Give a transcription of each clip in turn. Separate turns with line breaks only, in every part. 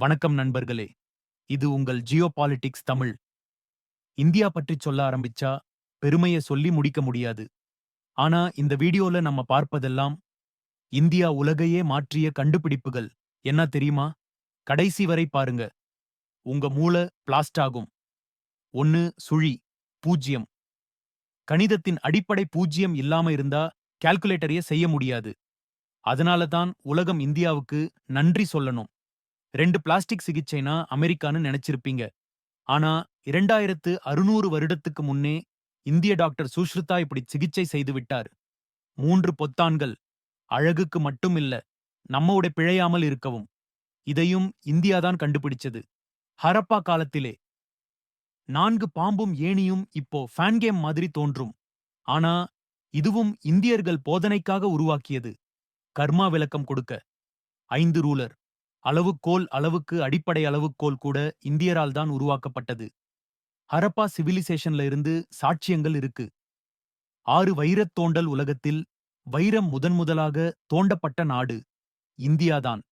வணக்கம் நண்பர்களே. இது உங்கள் ஜியோ பாலிடிக்ஸ் தமிழ். இந்தியா பற்றி சொல்ல ஆரம்பிச்சா பெருமைய சொல்லி முடிக்க முடியாது. ஆனா இந்த வீடியோல நம்ம பார்ப்பதெல்லாம் இந்தியா உலகையே மாற்றிய கண்டுபிடிப்புகள். என்ன தெரியுமா? கடைசி வரை பாருங்க. உங்க மூளை பிளாஸ்ட் ஆகும். ஒன்னு சுழி பூஜ்யம். கணிதத்தின் அடிப்படை பூஜ்யம் இல்லாம இருந்தா கால்குலேட்டரையே செய்ய முடியாது. அதனால தான் உலகம் இந்தியாவுக்கு நன்றி சொல்லணும். ரெண்டு பிளாஸ்டிக் சிகிச்சைனா அமெரிக்கான்னு நினைச்சிருப்பீங்க. ஆனா இரண்டாயிரத்து அறுநூறு வருடத்துக்கு முன்னே இந்திய டாக்டர் சுஷ்ருதா இப்படி சிகிச்சை செய்து விட்டார். மூன்று பொத்தான்கள். அழகுக்கு மட்டும் இல்ல நம்மோட பிழையாமல் இருக்கவும். இதையும் இந்தியாதான் கண்டுபிடிச்சது. ஹரப்பா காலத்திலே. நான்கு பாம்பும் ஏணியும் இப்போ ஃபேன் கேம் மாதிரி தோன்றும். ஆனா இதுவும் இந்தியர்கள் போதனைக்காக உருவாக்கியது. கர்மா விளக்கம் கொடுக்க. ஐந்து ரூலர். அளவுக்கோல் அளவுக்கு அடிப்படை அளவுக்கோல் கூட இந்தியரால் தான் உருவாக்கப்பட்டது. ஹரப்பா சிவிலிசேஷன்ல இருந்து சாட்சியங்கள் இருக்கு. ஆறு வைரத் தோண்டல் உலகத்தில் வைரம் முதன்முதலாக தோண்டப்பட்ட நாடு இந்தியாதான்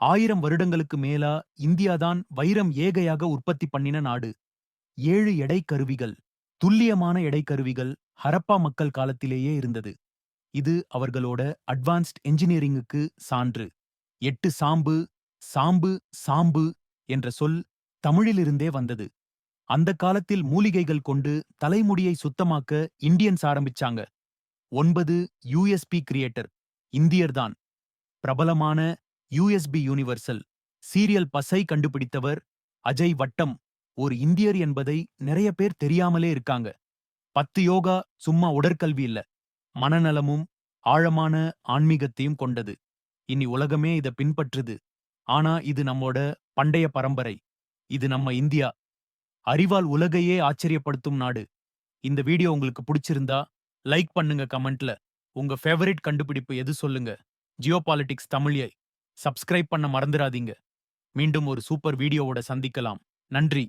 ஆயிரம் வருடங்களுக்கு மேலா இந்தியாதான் வைரம் ஏகையாக உற்பத்தி பண்ணின நாடு. ஏழு எடை கருவிகள் துல்லியமான எடை கருவிகள் ஹரப்பா மக்கள் காலத்திலேயே இருந்தது. இது அவர்களோட அட்வான்ஸ்ட் என்ஜினியரிங்குக்கு சான்று. எட்டு சாம்பு சாம்பு சாம்பு என்ற சொல் தமிழிலிருந்தே வந்தது. அந்த காலத்தில் மூலிகைகள் கொண்டு தலைமுடியை சுத்தமாக்க இந்தியன்ஸ் ஆரம்பிச்சாங்க. ஒன்பது யூஎஸ்பி கிரியேட்டர் இந்தியர்தான் பிரபலமான யூஎஸ்பி யூனிவர்சல் சீரியல் பசை கண்டுபிடித்தவர் அஜய் வட்டம் ஒரு இந்தியர் என்பதை நிறைய பேர் தெரியாமலே இருக்காங்க. பத்து யோகா சும்மா உடற்கல்வி இல்ல. மனநலமும் ஆழமான ஆன்மீகத்தையும் கொண்டது. இனி உலகமே இத பின்பற்றுது. ஆனா இது நம்மோட பண்டைய பரம்பரை. இது நம்ம இந்தியா. அறிவால் உலகையே ஆச்சரியப்படுத்தும் நாடு. இந்த வீடியோ உங்களுக்கு பிடிச்சிருந்தா லைக் பண்ணுங்க கமெண்ட்ல. உங்க ஃபேவரட் கண்டுபிடிப்பு எது சொல்லுங்க? ஜியோ பாலிடிக்ஸ் தமிழை சப்ஸ்கிரைப் பண்ண மறந்துடாதீங்க. மீண்டும் ஒரு சூப்பர் வீடியோவோட சந்திக்கலாம். நன்றி.